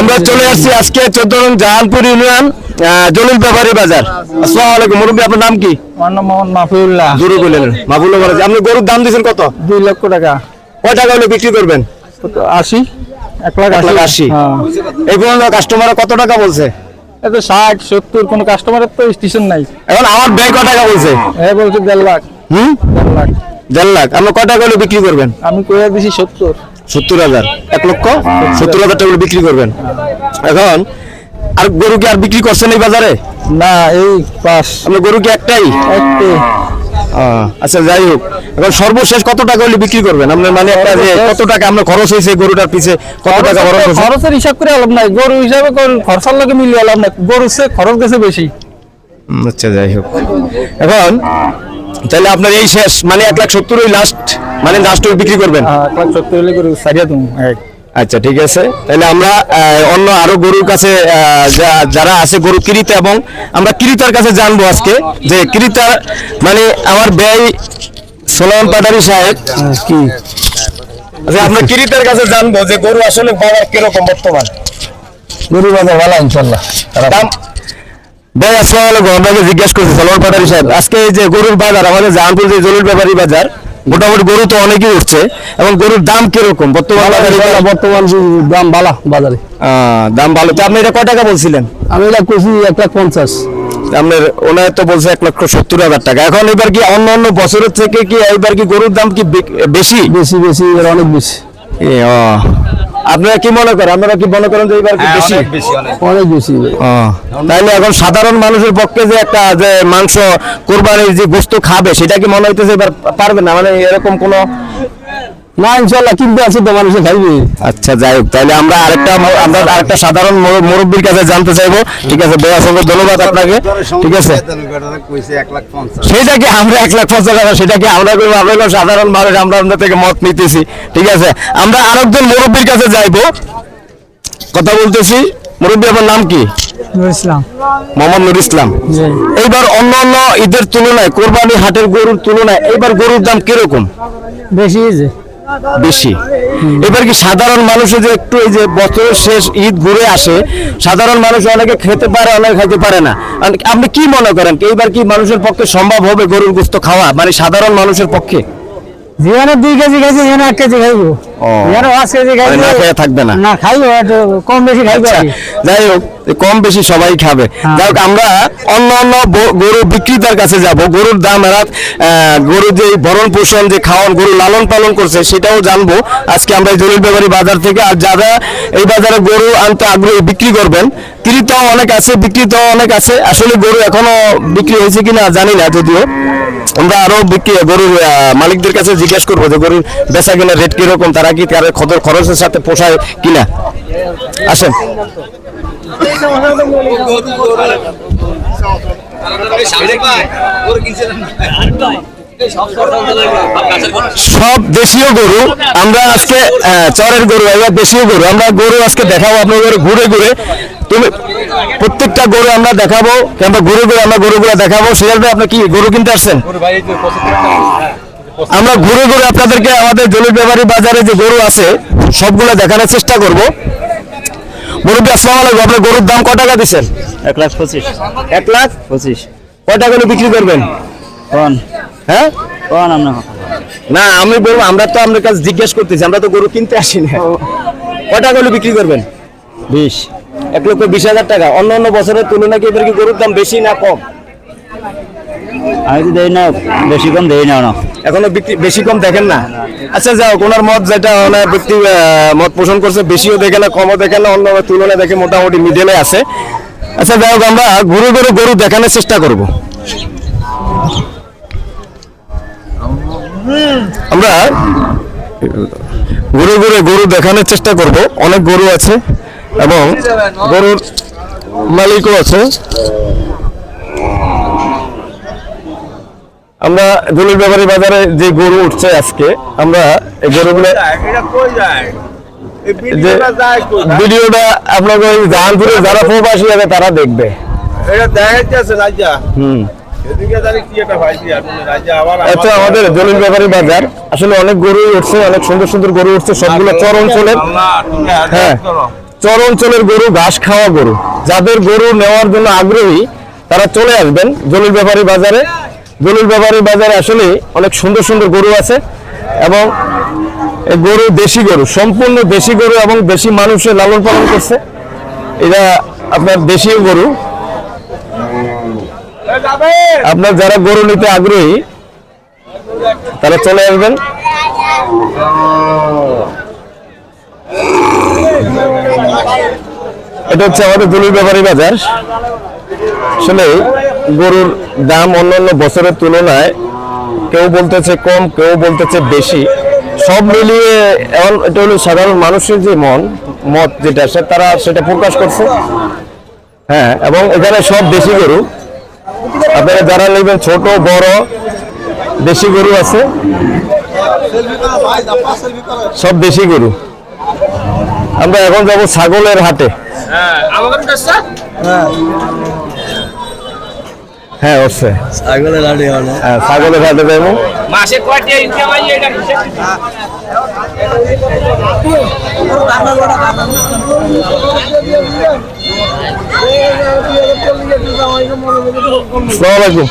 আমরা চলে আসছি আজকে চোদ্দ নং জাহানপুর ইউনিয়ন জলিল ব্যাপারী বাজার। আসসালামু আলাইকুম মুরব্বী আপনার নাম কি? আমার নাম মোহাম্মদ মাফিউল্লাহ। জুরু বললেন মাহবুল্লাহ বলেন। আপনি গরুর দাম দিয়েছেন কত? দুই লক্ষ টাকা। কয় টাকা হলে বিক্রি করবেন? আশি। এক লাখ আশি। হ্যাঁ। এই পর্যন্ত কাস্টমার কত টাকা বলছে? এত ষাট সত্তর কোনো কাস্টমারের তো স্টেশন নাই। এখন আমার ব্যয় কয় টাকা বলছে? এ বলছে দেড় লাখ। হুম? দেড় লাখ। দেড় লাখ। আপনি কয় টাকা হলে বিক্রি করবেন? আমি কয়ে দিছি সত্তর। সত্তর হাজার এক লক্ষ? সত্তর হাজার টাকা বিক্রি করবেন। এখন আর গরু কি আর বিক্রি করছেন এই বাজারে? না এই আপনার গরু কি একটাই? একটি। আচ্ছা যাই হোক। এখন সর্বশেষ কত টাকা হলে বিক্রি করবেন? আপনার মানে একটা যে কত টাকা আপনার খরচ হয়েছে গরুটার পিছে কত টাকা খরচ হয়েছে খরচের হিসাব করে আলাপ নাই। গরু হিসাবে খরচার লোকে মিলিয়ে আলাপ নাই। গরু সে খরচ গেছে বেশি। আচ্ছা যাই হোক। এখন তাহলে আপনার এই শেষ মানে এক লাখ সত্তর ওই লাস্ট মানে লাস্ট বিক্রি করবেন? হ্যাঁ, আচ্ছা ঠিক আছে। তাহলে আমরা অন্য আরও গরুর কাছে যারা আছে গরু ক্রেতা এবং আমরা ক্রেতার কাছে জানব আজকে যে ক্রেতা মানে আমার ব্যয় সোলাম পাটারি সাহেব কি? আচ্ছা আমরা ক্রেতার কাছে জানব যে গরু আসলে বাজার কীরকম বর্তমান? গরু বাজার ভালো ইনশাল্লাহ দাম? ভাই আসসালামু আলাইকুম। আপনাকে জিজ্ঞেস করছি সালোয়ার পাটারি সাহেব আজকে এই যে গরুর বাজার আমাদের জাহানপুর যে জলিল ব্যাপারী বাজার মোটামুটি গরু তো অনেকই উঠছে এবং গরুর দাম কীরকম? বর্তমান বর্তমান দাম ভালো বাজারে। দাম ভালো। তো আপনি এটা কয় টাকা বলছিলেন? আমি এটা করছি এক লাখ পঞ্চাশ। আপনার ওনার তো বলছে এক লক্ষ সত্তর হাজার টাকা। এখন এবার কি অন্য অন্য বছরের থেকে কি এইবার কি গরুর দাম কি বেশি? বেশি বেশি এবার অনেক বেশি। ও। আপনারা কি মনে করেন? আপনারা কি মনে করেন যে এবার বেশি? অনেক বেশি তাইলে এখন সাধারণ মানুষের পক্ষে যে একটা যে মাংস কোরবানির যে গোস্ত খাবে সেটা কি মনে হইতেছে এবার পারবে না? মানে এরকম কোনো না ইনশাল্লাহ কিনতে আছে তো মানুষে খাইবে। আচ্ছা যাই হোক তাহলে আমরা আরেকটা আমরা আরেকটা সাধারণ মুর- মুরব্বির কাছে জানতে চাইব। ঠিক আছে বেয়া অসংখ্য ধন্যবাদ আপনাকে। ঠিক আছে? সেটা কি আমরা এক লাখ পঞ্চাশ টাকা সেটা কি আমরা করব। আমরা সাধারণ মানুষ আমরা আপনার থেকে মত নিতেছি। ঠিক আছে? আমরা আরেকজন মুরব্বীর কাছে যাইবো। কথা বলতেছি। মুরব্বী আমার নাম কি? ইসলাম। মোহাম্মদ নুর ইসলাম। এইবার অন্য অন্য ঈদের তুলনায় কোরবানি হাটের গরুর তুলনায় এইবার গরুর দাম কীরকম? বেশি বেশি। এবার কি সাধারণ মানুষের যে একটু এই যে বছরের শেষ ঈদ ঘুরে আসে সাধারণ মানুষ অনেকে খেতে পারে অনেকে খেতে পারে না। আপনি কি মনে করেন এইবার কি মানুষের পক্ষে সম্ভব হবে গরুর গোস্ত খাওয়া? মানে সাধারণ মানুষের পক্ষে? যেখানে দুই কেজি খাইছে এখানে এক কেজি খাইবো। পাঁচ কেজি মানে না খেয়ে থাকবে না। না খাইবো কম বেশি খাইবো আচ্ছা, যাই হোক। কম বেশি সবাই খাবে। হ্যাঁ। যাই আমরা অন্য অন্য গরু বিক্রেতার কাছে যাব। গরুর দাম এরা গরু যে ভরণ পোষণ যে খাওয়ান গরু লালন পালন করছে সেটাও জানব। আজকে আমরা এই জলিল ব্যাপারী বাজার থেকে আর যারা এই বাজারে গরু আনতে আগ্রহী বিক্রি করবেন ক্রেতাও অনেক আছে বিক্রেতাও অনেক আছে। আসলে গরু এখনও বিক্রি হয়েছে কিনা জানি না যদিও। আমরা আরও বিক্রি গরুর মালিকদের কাছে জিজ্ঞেস করব যে গরুর বেচা কিনা রেট কীরকম তারা কি তার খরচের সাথে পোষায় কিনা? আসেন। সব দেশীয় গরু আমরা আজকে আহ, চরের গরু এবার দেশীয় গরু আমরা গরু আজকে দেখাবো আপনাদের ঘুরে ঘুরে। তুমি প্রত্যেকটা গরু আমরা দেখাবো আমরা ঘুরে ঘুরে আমরা গরুগুলো দেখাবো। ভাই আপনি কি গরু কিনতে আসছেন? আমরা ঘুরে ঘুরে আপনাদেরকে আমাদের জলির বাজারে যে গরু আছে সবগুলো দেখানোর চেষ্টা করব। মুরব্বী আসসালাম আলাইকুম। আপনার গরুর দাম কত টাকা দিচ্ছেন? এক লাখ পঁচিশ। এক লাখ? পঁচিশ। কয় টাকা বিক্রি করবেন? কোন? হ্যাঁ? কোন আপনার? না আমি বলব আমরা তো আপনার কাছে জিজ্ঞেস করতেছি আমরা তো গরু কিনতে আসি না। কয় টাকা বিক্রি করবেন? বিশ। এক লক্ষ বিশ হাজার টাকা। অন্য অন্য বছরের তুলনায় কি এবার কি গরুর দাম বেশি না কম? আমি তো দেই না, বেশি কম দেই না এখনও বেশি কম দেখেন না? আচ্ছা যাও ওনার মত যেটা ওনার ব্যক্তি মত পোষণ করছে, বেশিও দেখে না, কমও দেখে না, অন্য তুলনায় দেখে মোটামুটি মিডিয়ামে আছে। আচ্ছা যাই হোক, আমরা ঘুরে ঘুরে গরু দেখানোর চেষ্টা করব। আমরা ঘুরে ঘুরে গরু দেখানোর চেষ্টা করব। অনেক গরু আছে এবং গরুর মালিকও আছে। আমরা দলিল ব্যাপারী বাজারে যে গরু উঠছে আজকে আমরা এই গরুগুলো ভিডিওটা আপনাকে ওই জাহানপুরে যারা প্রবাসী আছে তারা দেখবে। এটা দেখা রাজা। হুম। এটা আমাদের জলিল ব্যাপারী বাজার। আসলে অনেক গরু উঠছে অনেক সুন্দর সুন্দর গরু উঠছে সবগুলো চর অঞ্চলের হ্যাঁ চর অঞ্চলের গরু ঘাস খাওয়া গরু। যাদের গরু নেওয়ার জন্য আগ্রহী তারা চলে আসবেন জলিল ব্যাপারী বাজারে। জলিল ব্যাপারী বাজারে আসলে অনেক সুন্দর সুন্দর গরু আছে এবং গরু দেশি গরু, সম্পূর্ণ দেশি গরু এবং বেশি মানুষের লালন পালন করছে। এটা আপনার দেশীয় গরু। আপনার যারা গরু নিতে আগ্রহী, তারা চলে আসবেন। এটা হচ্ছে আমাদের দলিল ব্যাপারী বাজার। আসলে গরুর দাম অন্যান্য বছরের তুলনায় কেউ বলতেছে কম কেউ বলতেছে বেশি। সব মিলিয়ে এখন এটা হলো সাধারণ মানুষের যে মন মত যেটা সে তারা সেটা প্রকাশ করছে। হ্যাঁ এবং এখানে সব দেশি গরু। আপনারা যারা নেবেন ছোট বড় দেশি গরু আছে সব দেশি গরু। আমরা এখন যাব ছাগলের হাটে। হ্যাঁ অবশ্যই। ছাগলের হাড়ি হবে হ্যাঁ ছাগলের হাটে যাব মাসে কয়টা ইনকাম হয় এটা আসসালামু আলাইকুম।